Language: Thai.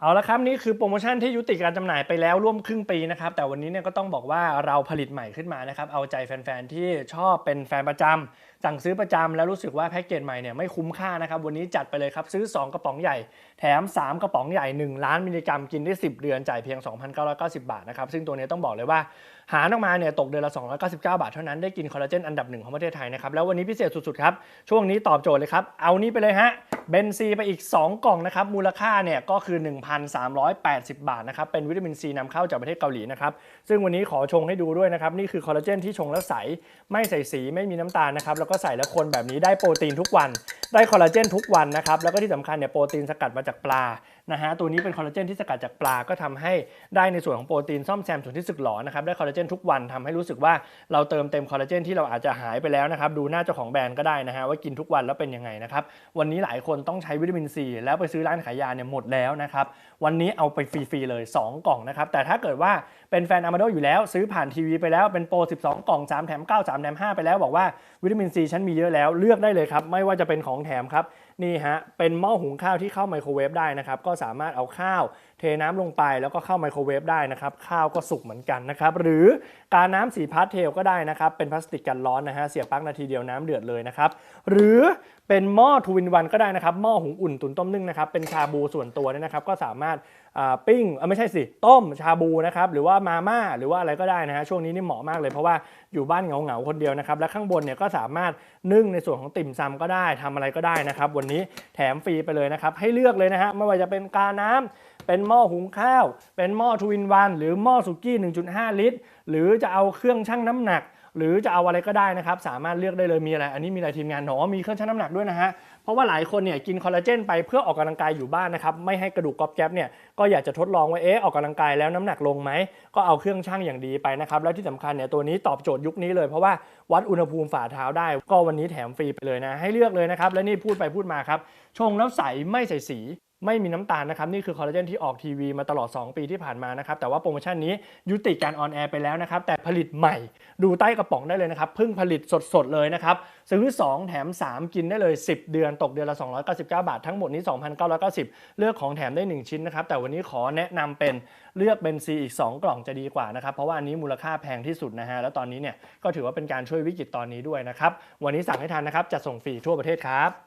เอาละครับ นี่คือโปรโมชั่นที่ยุติการจำหน่ายไปแล้วร่วมครึ่งปีนะครับ แต่วันนี้เนี่ยก็ต้องบอกว่าเราผลิตใหม่ขึ้นมานะครับ เอาใจแฟนๆ ที่ชอบเป็นแฟนประจำสั่งซื้อประจำแล้วรู้สึกว่าแพ็กเกจใหม่เนี่ยไม่คุ้มค่านะครับ วันนี้จัดไปเลยครับ ซื้อ 2 กระป๋องใหญ่ แถม 3 กระป๋องใหญ่ 1 ล้านมิลลิกรัมกินได้ 10 เดือนจ่ายเพียง 2,990 บาทนะครับซึ่งตัวนี้ต้องบอกเลยว่าหารออกมาเนี่ยตกเดือนละ 299 บาทเท่านั้นได้กินคอลลาเจนอันดับหนึ่งของประเทศไทยนะครับแล้ววันนี้พิเศษสุดๆครับช่วงนี้ตอบโจทย์เลยครับเอานี้ไปเลยฮะ เบนซีไปอีก 2 กล่องนะครับมูลค่าเนี่ยก็คือ 1,380 บาทนะครับเป็นวิตามินซีนำเข้าจากประเทศเกาหลีนะครับซึ่งวันนี้ขอชงให้ดูด้วยนะครับนี่คือคอลลาเจนที่ชงแล้วใสไม่ใส่สีไม่มีน้ำตาลนะครับแล้วก็ใส่แล้วคนแบบนี้ได้โปรตีนทุกวันได้คอลลาเจนทุกวันนะครับแล้วก็ที่สำคัญเนี่ยโปรตีนสกัดมาจากปลานะฮะตัวนี้เป็นคอลลาเจนที่สกัดจากปลาก็ทำให้ได้ในส่วนของโปรตีนซ่อมแซมส่วนที่สึกหรอนะครับได้คอลลาเจนทุกวันทำให้รู้สึกว่าเราเติมเต็มคอลลาเจนที่เราอาจจะหายไปแล้วนะครับดูหน้าเจ้าของแบรนด์ก็ได้นะฮะว่ากินทุกวันแล้วเป็นยังไงนะครับวันนี้หลายคนต้องใช้วิตามินซีแล้วไปซื้อร้านขายยาเนี่ยหมดแล้วนะครับวันนี้เอาไปฟรีๆเลย 2 กล่องนะครับแต่ถ้าเกิดว่าเป็นแฟนอามาโดอยู่แล้วซื้อผ่านทีวีไปแล้วเป็นโปร 12 กล่อง 3 แถม 9 3 แถม 5 ไปแล้วบอกว่าวิตามินซีฉันมีเยอะแล้วเลือกได้เลยครับไม่ว่าจะเป็นของแถมครับนี่ฮะเป็นหม้อหุงข้าวที่เข้าไมโครเวฟได้นะครับก็สามารถเอาข้าวเทน้ำลงไปแล้วก็เข้าไมโครเวฟได้นะครับข้าวก็สุกเหมือนกันนะครับหรือการน้ำสีพาสเทลก็ได้นะครับเป็นพลาสติกกันร้อนนะฮะเสียบปลั๊กนาทีเดียวน้ำเดือดเลยนะครับหรือเป็นหม้อทูวินวันก็ได้นะครับหม้อหุงอุ่นตุ๋นต้มนึ่งนะครับเป็นชาบูส่วนตัวเนี่ยนะครับก็สามารถปิ้งไม่ใช่สิต้มชาบูนะครับหรือว่ามาม่าหรือว่าอะไรก็ได้นะฮะช่วงนี้นี่เหมาะมากเลยเพราะว่าอยู่บ้านเหงาๆคนเดียวนะครับและข้างบนเนี่ยก็สามารถนึ่งในส่วนของติ่มซำก็ได้ทำอะไรก็ได้นะครับ วันนี้แถมฟรีไปเลยนะครับ ให้เลือกเลยนะฮะไม่ว่าจะเป็นกาน้ำเป็นหม้อหุงข้าว เป็นหม้อทวินวัน หรือหม้อสุกี้ 1.5 ลิตร หรือจะเอาเครื่องชั่งน้ำหนัก หรือจะเอาอะไรก็ได้นะครับ สามารถเลือกได้เลยมีอะไร อันนี้มีอะไรทีมงานหนอมีเครื่องชั่งน้ำหนักด้วยนะฮะ เพราะว่าหลายคนเนี่ยกินคอลลาเจนไปเพื่อออกกำลังกายอยู่บ้านนะครับ ไม่ให้กระดูกกรอบแก๊บเนี่ยก็อยากจะทดลองว่าเอ๊ะออกกำลังกายแล้วน้ำหนักลงไหม ก็เอาเครื่องชั่งอย่างดีไปนะครับ แล้วที่สำคัญเนี่ยตัวนี้ตอบโจทย์ยุคนี้เลยเพราะว่าวัดอุณหภูมิฝ่าเท้าได้ ก็วันนี้แถมฟรีไปเลยนะ ให้เลือกเลยนะครับ และนี่พูดไปพูดมาครับชงแล้วใสไม่ใส่สี ไม่มีน้ำตาลนะครับนี่คือคอลลาเจนที่ออกทีวีมาตลอด 2 ปีที่ผ่านมานะครับแต่ว่าโปรโมชั่นนี้ยุติการออนแอร์ไปแล้วนะครับแต่ผลิตใหม่ดูใต้กระป๋องได้เลยนะครับเพิ่งผลิตสดๆเลยนะครับซื้อ 2 แถม 3 กินได้เลย 10 เดือนตกเดือนละ 299 บาท ทั้งหมดนี้ 2,990 เลือกของแถมได้ 1 ชิ้นนะครับแต่วันนี้ขอแนะนำเป็นเลือกเบนซีอีก 2 กล่องจะดีกว่านะครับเพราะว่าอันนี้มูลค่าแพงที่สุดนะฮะแล้วตอนนี้เนี่ยก็ถือว่าเป็นการช่วยวิกฤตตอนนี้ด้วยนะครับวันนี้สั่งให้ทันนะครับจะส่งฟรีทั่วประเทศครับ